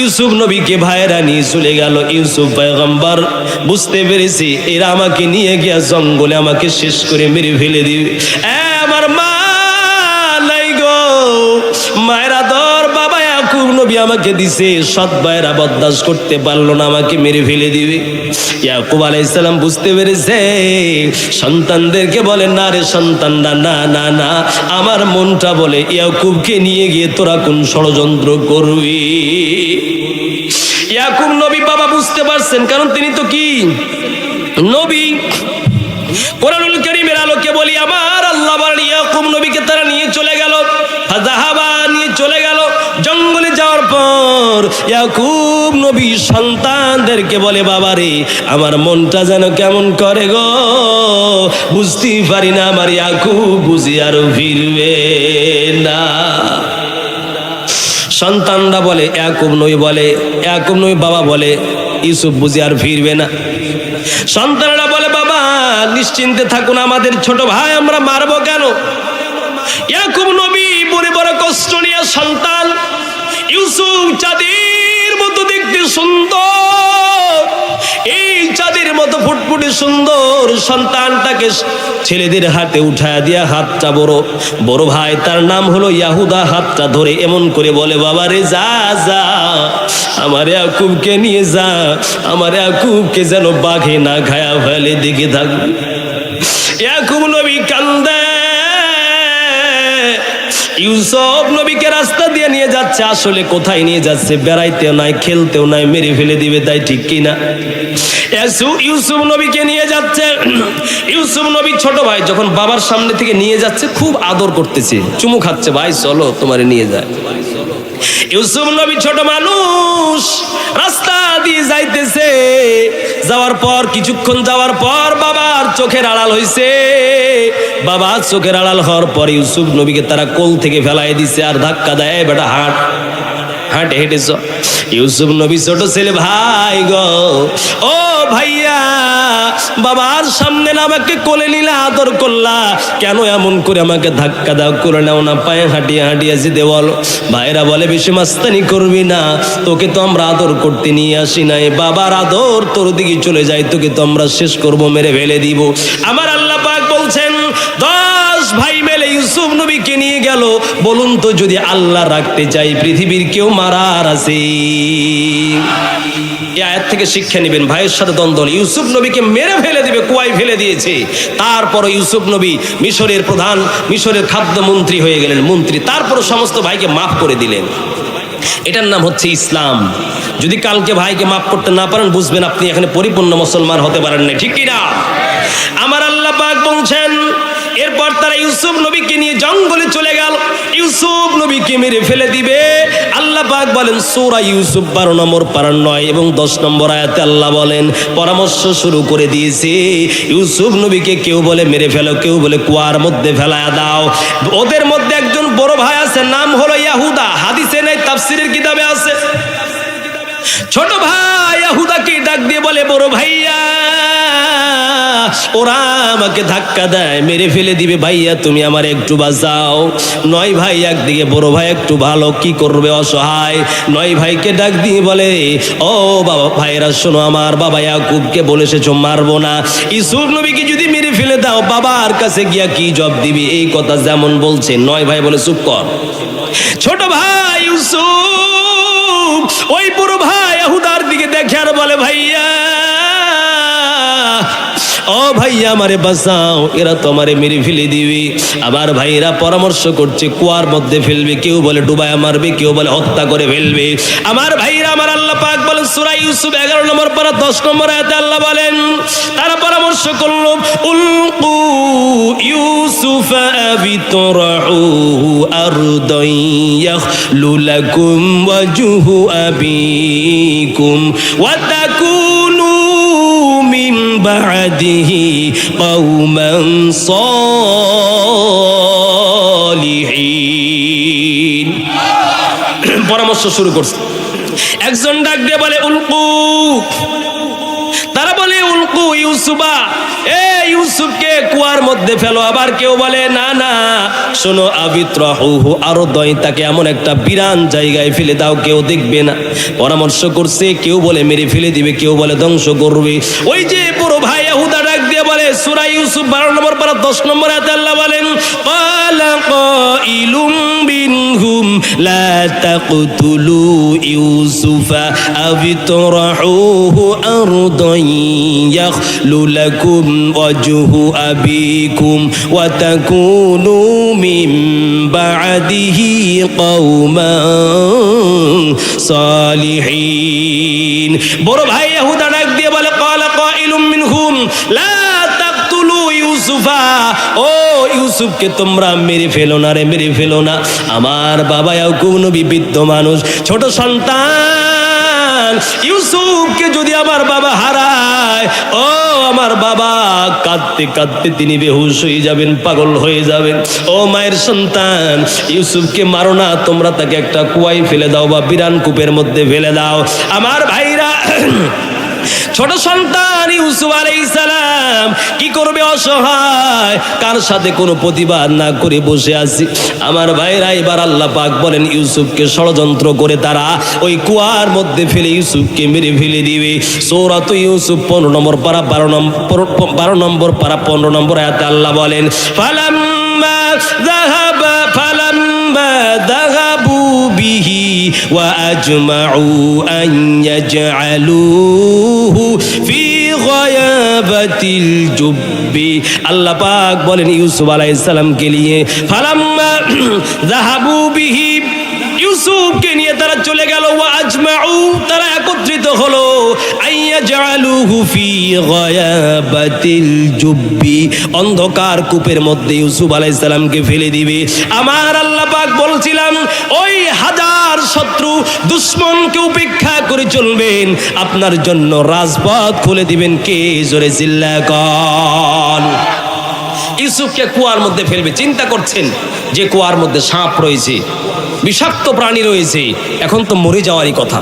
ইউসুফ নবীকে ভাইরা নিয়ে চলে গেল। ইউসুফ পয়গম্বর, বুঝতে পেরেছি, এরা আমাকে নিয়ে গিয়া জঙ্গলে আমাকে শেষ করে মেরে ফেলে দিবে। আমার মা নাই গো, মায়েরা নবী আমাকে দিছে, সৎ ভাইরা বরদাস্ত করতে পারল না, আমাকে মেরে ফেলে দিবে। ইয়াকুব আলাইসালাম বুঝতে পেরেছে? সন্তানদেরকে বলে, না রে সন্তানরা, না না না। আমার মনটা বলে, ইয়াকুবকে নিয়ে গিয়ে তোরা কোন ষড়যন্ত্র করবি? ইয়াকুব নবী বাবা বুঝতে পারছেন, কারণ তিনি তো কি? নবী ইয়াকুব নবী সন্তানদেরকে বলে, বাবারে, আমার মনটা যেন কেমন করে গো? বুঝতেই পারি না আমার ইয়াকুব বুঝি আর ফিরবে না। সন্তানরা বলে, ইয়াকুব নই বলে, ইয়াকুব নই বাবা বলে, ইউসুফ বুঝি আর ফিরবে না। সন্তানরা বলে, বাবা, নিশ্চিন্তে থাকুন, আমাদের ছোট ভাই আমরা মারবো কেন? ইয়াকুব নবী বড় বড় কষ্ট নিয়ে সন্তান ইউসুফ চাঁদের মতো দেখতে সুন্দর। এই চাঁদের মতো ফুটফুটে সুন্দর সন্তানটাকে ছেলেদের হাতে উঠায় দিয়া হাতটা বড়। বড় ভাই, তার নাম হলো ইয়াহুদা, হাতটা ধরে এমন করে বলে, বাবা রে, যা যা। আমার ইয়াকুবকে নিয়ে যা। আমার ইয়াকুবকে যেন বাঘে না খায়া ফেলে দিকে থাকবে ইয়াকুব ইউসুফ নবীকে রাস্তা দিয়ে নিয়ে যাচ্ছে, আসলে কোথায় নিয়ে যাচ্ছে? বেড়াইতেও নাই, খেলতেও নাই, মেরে ফেলে দিবে, তাই ঠিক কিনা? ইউসুফ নবীকে নিয়ে যাচ্ছে। ইউসুফ নবী ছোট ভাই, যখন বাবার সামনে থেকে নিয়ে যাচ্ছে, খুব আদর করতেছে। চুমু খাচ্ছে, ভাই, চলো, তোমারে নিয়ে যায় ইউসুফ নবী ছোট মানুষ, রাস্তা দিয়ে যাইতেছে। যাওয়ার পর, কিছুক্ষণ যাওয়ার পর, বাবার চোখের আড়াল হইছে। বাবার চোখের আড়াল হওয়ার পর ইউসুফ নবীকে তারা কোল থেকে ফেলাই দিছে আর ধাক্কা দেয় বেটা, হাট, হাঁটে হেঁটে চ ইউসুফ নবী ছোট ছেলে, ভাই গো, ও ভাইয়া, বাবার সামনে না আমাকে কোলে নিলে আদর করলা। কেন এমন করে আমাকে ধাক্কা দাও করে নাও না, পায়ে হাঁটিয়ে হাঁটিয়ে যেতে বলো ভাইরা বলে, বেশি মাস্তানি করবি না, তোকে তো আমরা আদর করতে নিয়ে আসি নাই। বাবার আদর তোর দিকে চলে যায়, তোকে তো আমরা শেষ করব, মেরে ফেলে দিব। আমার আল্লাহ পাক দশ ভাই মেলে ইউসুফ নবীকে নিয়ে গেল। বলুন তো যদি আল্লাহ রাখতে চাই, পৃথিবীর কেউ মারার আছে? আয়াত থেকে শিক্ষা নেবেন, ভাইয়ের সাথে দ্বন্দ্ব ইউসুফ নবীকে মেরে ফেলে দিবে ফেলে দিয়েছে। তারপর ইউসুফ নবী মিশরের প্রধান, মিশরের খাদ্যমন্ত্রী হয়ে গেলেন, মন্ত্রী। তারপর সমস্ত ভাইকে মাফ করে দিলেন। এটার নাম হচ্ছে ইসলাম। যদি কালকে ভাইকে মাফ করতে না পারেন, বুঝবেন আপনি এখানে পরিপূর্ণ মুসলমান হতে পারেন না। ঠিক কিনা আমার আল্লাহ বলছেন এরপর তারা ইউসুফ নবীকে নিয়ে জঙ্গলে চলে গেল। ইউসুফ নবীকে মেরে ফেলে দিবে। আল্লাহ পাক বলেন, সূরা ইউসুফ বারো নম্বর পারান নয় এবং দশ নম্বর আয়াতে আল্লাহ বলেন, পরামর্শ শুরু করে দিয়েছে। ইউসুফ নবীকে কেউ বলে মেরে ফেলো, কেউ বলে কুয়ার মধ্যে ফেলায়া দাও। ওদের মধ্যে একজন বড় ভাই আছে, নাম হলো ইয়াহুদা। হাদিসে নেই, তাফসিরের কিতাবে আছে। ছোট ভাই ইয়াহুদাকে ডাক দিয়ে বলে, বড় ভাইয়া ওরা আমাকে ধাক্কা দেয়, মেরে ফেলে দিবে, ভাইয়া, তুমি আমার একটু বাঁচাও। নয় ভাই, একদিকে বড় ভাই একটু ভালো, কি করবে অসহায়? নয় ভাইকে ডাক দিয়ে বলে, ও বাবা ভাইরা শোনো, আমার বাবা ইয়াকুবকে বলে এসেছ, মারবো না। ইসুফ নবীকে যদি মেরে ফেলে দাও, বাবার কাছে গিয়া কি জব দিবি? এই কথা যেমন বলছে, নয় ভাই বলে, চুপ কর। ছোট ভাই ইউসুফ, ওই বুড়ো ভাই আহুদার দিকে দেখে আর বলে, ভাইয়া ও ভাইয়া আমারে বাঁচাও, এরা তো আমারে মেরে ফেলে দিবি। আবার ভাইরা পরামর্শ করছে, কুয়ার মধ্যে ফেলবে, কেউ বলে ডুবায় মারবে, কেউ বলে হত্যা করে ফেলবে। আমার ভাইরা আমার আল্লাহ পাক বলেন, সূরা ইউসুফ 11 নম্বর পারা 10 নম্বর আয়াতে আল্লাহ বলেন, তারা পরামর্শ করল, উলকু ইউসুফ আবিতরাহু আরদান ইয়াখলু লাকুম ওয়াজহু আবিকুম ওয়া بعده قوما صالحين পরামর্শ শুরু করছে একজন ডাক দিয়ে বলে উল্কু তারা বলে উল্কু ইউসুফা এ ইউসুফকে কুয়ার মধ্যে ফেলো আবার কেউ বলে না না শোনো আবিত্র হু আরো দই তাকে এমন একটা বিরান জায়গায় ফেলে দাও কেউ দেখবে না পরামর্শ করছে কেউ বলে মেরে ফেলে দিবে কেউ বলে ধ্বংস করবে ওই যে সুরা ইউসুফ বারো নম্বর পারা দশ নম্বর হাতে আল্লাহ বলেন قال قائل منهم لا تقتلوا يوسف أو اطرحوه أرضا يخل لكم وجه أبيكم وتكونوا من بعده قوما صالحين বড় ভাই ইহুদা ডাক ইউসুফা, ও ইউসুফকে তোমরা মেরে ফেলো না রে, মেরে ফেলো না। আমার বাবা ইয়াকুব নবী বৃদ্ধ মানুষ। ছোট সন্তান, ইউসুফকে যদি আমার বাবা হারায়, ও আমার বাবা, কাঁদতে কাঁদতে তিনি বেহুশ হয়ে যাবেন, পাগল হয়ে যাবেন। ও মায়ের সন্তান, ইউসুফকে মারো না, তোমরা তাকে একটা কুয়ায় ফেলে দাও বা বিরান কূপের মধ্যে ফেলে দাও। আমার ভাইরা ছোট সন্তান ইউসুফ সালাম কি করবে অসহায়? কার সাথে কোনো প্রতিবাদ না করে বসে আছি? আমার ভাইরা এবার আল্লাহ পাক বলেন, ইউসুফকে ষড়যন্ত্র করে তারা ওই কুয়ার মধ্যে ফেলে ইউসুফকে মেরে ফেলে দিবে। সৌরাত ইউসুফ পনেরো নম্বর পারা, বারো নম্বর বারো নম্বর পারা, পনেরো নম্বর আয়াতে আল্লাহ বলেন, ফালাম্মা দাহাবা ফালাম্মা দাহাবু به وأجمعوا أن يجعلوه في غيابة الجب আল্লাহ পাক বলেন ইউসুফ আলাইহিস সালামকে নিয়ে ফালাম্মা যাহাবু বিহি ইউসুফকে নিয়ে তারা চলে গেল, ওয়া আজমাউ, তারা একত্রিত হলো। আইয়া জালুহু ফি গায়াবাতিল জুব্বি, অন্ধকার কূপের মধ্যে ইউসুফ আলাইহিস সালামকে ফেলে দিবে। আমার আল্লাহ পাক বলছিলাম, ওই হাজার শত্রু দুশ্মনকে উপেক্ষা করে চলবেন। আপনার জন্য রাজপথ খুলে দিবেন কে? জোরে জিল্লা কন। ইউসুফকে কুয়ার মধ্যে ফেলবে। চিন্তা করছেন যে কুয়ার মধ্যে সাপ রয়েছে। বিষাক্ত প্রাণী রয়েছে। এখন তো মরে যাওয়ারই কথা।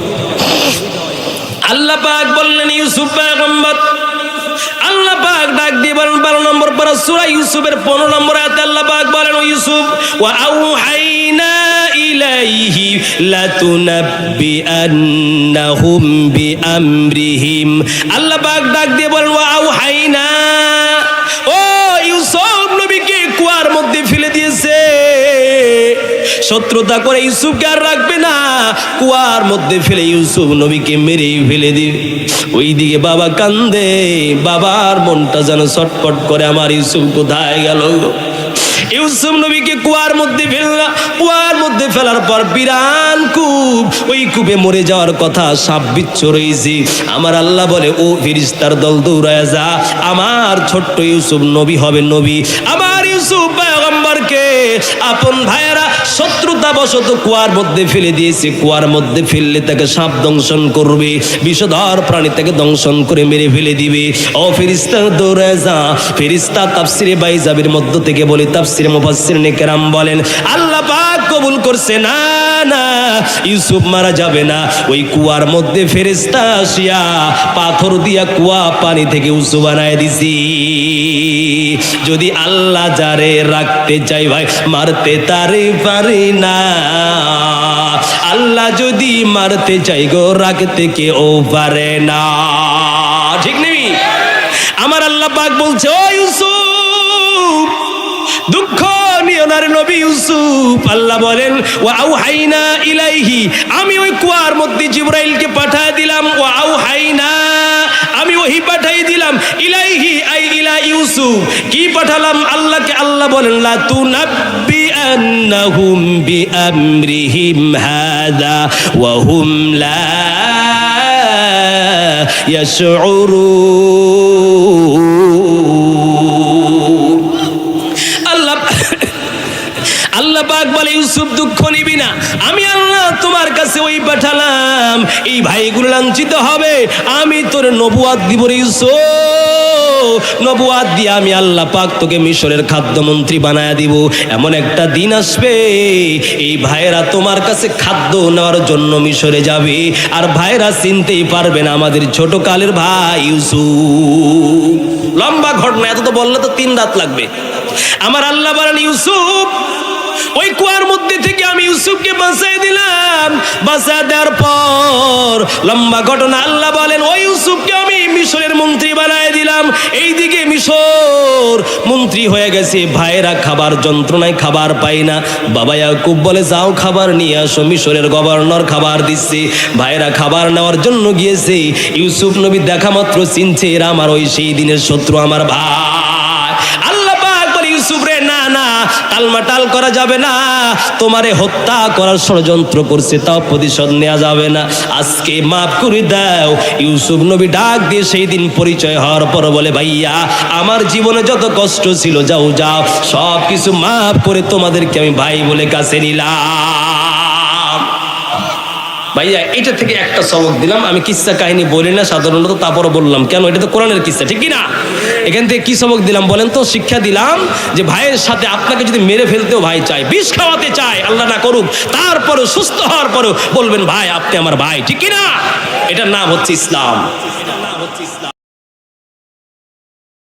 আল্লাহ পাক বললেন, ইউসুফ পয়গম্বর। আল্লাহ পাক ডাক দিয়ে বলেন, বারো নম্বর পারা সূরা ইউসুফের পনেরো নম্বর আয়াতে আল্লাহ পাক বলেন, ও ইউসুফ, ওয়া আউহাইনা ইলাইহি লাতুনাব্বিআন্নাহুম বিআমরিহিম। আল্লাহ পাক ডাক দিয়ে বলেন, ওয়া আউহাইনা শত্রুতা করে ইউসুফকে আর রাখবে না। কুয়ার মধ্যে ফেলে ইউসুফ নবীকে মেরে ফেলে দিবে। ওইদিকে বাবা কান্দে, বাবার মনটা যেন ছটপট করে আমার ইউসুফ কোথায় গেল ইউসুফ নবীকে কুয়ার মধ্যে ফেললা, কুয়ার মধ্যে ফেলার পর বিরান কূপ, ওই কূপে মরে যাওয়ার কথা সাপ বিচ্ছ রয়েছে আমার আল্লাহ বলে, ও ফিরিস্তার দল, দৌড়ায় যা। আমার ছোট্ট ইউসুফ নবী হবে নবী। আমার ইউসুফ পয়গম্বরকে আপন ভাইয়েরা শত্রুতা বশত কুয়ার মধ্যে ফেলে দিয়েছে। কুয়ার মধ্যে ফেললে তাকে সাপ দংশন করবে, বিষধর প্রাণী তাকে দংশন করে মেরে ফেলে দিবে। ও ফিরিস্তা দৌড়ে যা ফিরিস্তা তাফসিরে বাইজাবির মধ্য থেকে বলে তাফসিরে মুফাসসির নেকেরাম বলেন, আল্লাহ পাক কবুল করছে না। না, ইউসুফ মারা যাবে না। ওই কুয়ার মধ্যে ফেরিস্তা আসিয়া পাথর দিয়া কুয়া পানি থেকে উঁচু বানায় দিছি। যদি আল্লাহ যারে রাখতে চাই ভাই, মারতে তারে পারি না। আল্লাহ যদি মারতে চাই গো, রাখতে কেউ পারে না। ঠিক নেই? আমার আল্লাহ পাক বলছে, ও ইউসুফ নিও না রে নবী ইউসুফ, আল্লাহ বলেন ও আউ হাইনা ইলাইহি, আমি ওই কুয়ার মধ্যে জিব্রাইলকে পাঠায় দিলাম ও আউ হাইনা আমি ওহি পাঠাই দিলাম, ইলাইহি আই ইলা ইউসুফ, কি পাঠালাম? আল্লাহকে আল্লাহ বলেন, লা তুনাব্বি আন্নাহুম বিআমরিহিম হাদা, ওয়া হুম লা ইয়াশউরুন। আল্লাহ পাক বলে, ইউসুফ, দুঃখ নিবি না। আমি আল্লাহ তোমার কাছে ওই পাঠালাম। এই ভাইগুলো লাঞ্ছিত হবে। আমি তোর নবুয়াদ দিব ইউসুফ। নবুয়াদ দিয়ে আমি আল্লাহ পাক তোকে মিশরের খাদ্যমন্ত্রী বানায় দিব। এমন একটা দিন আসবে। এই ভাইয়েরা তোমার কাছে খাদ্য নেওয়ার জন্য মিশরে যাবে। আর ভাইয়েরা চিনতেই পারবে না আমাদের ছোট কালের ভাই ইউসুফ। লম্বা ঘটনা, এত তো বললে তো তিন রাত লাগবে। আমার আল্লাহ বলেন, ইউসুফ ওই কুয়ার মধ্যে থেকে আমি ইউসুফকে বাঁচাই দিলাম। বাঁচা দেওয়ার পর লম্বা ঘটনা আল্লাহ বলেন, ওই ইউসুফকে আমি মিশরের মন্ত্রী বানায় দিলাম। এইদিকে মিশর মন্ত্রী হয়ে গেছে। ভাইয়েরা খাবার যন্ত্রণায় খাবার পাই না। বাবা ইয়াকুব বলে, যাও খাবার নিয়ে আসো। মিশরের গভর্নর খাবার দিচ্ছে। ভাইয়েরা খাবার নেওয়ার জন্য গিয়েছে। ইউসুফ নবী দেখা মাত্র চিনছে, এরা আমার ওই সেই দিনের শত্রু, আমার ভাই আল্লাহ পাক বলে ইউসুফ রে না না টালমাটাল করা যাবে না। তোমারে হত্যা করার ষড়যন্ত্র করছে, তাও প্রতিশোধ নেওয়া যাবে না। আজকে মাফ করে দাও। ইউসুফ নবী ডাক দিয়ে সেই দিন পরিচয় হওয়ার পর বলে, ভাইয়া, আমার জীবনে যত কষ্ট ছিল, যাও যাও। সব কিছু মাফ করে তোমাদেরকে আমি ভাই বলে কাছে নিলাম। ভাইয়া, এটা থেকে একটা সবক দিলাম। আমি কিস্সা কাহিনী বলি না, সাধারণত তারপরও বললাম। কেন? এটা তো কোরআনের কিস্সা ঠিক না? এখান থেকে কি সবক দিলাম বলেন তো? শিক্ষা দিলাম যে ভাইয়ের সাথে আপনাকে যদি মেরে ফেলতেও ভাই চাই বিষ খাওয়াতে চায়, আল্লাহ না করুক, তারপরেও সুস্থ হওয়ার পরেও বলবেন, ভাই, আপনি আমার ভাই। ঠিক না এটার নাম হচ্ছে ইসলাম।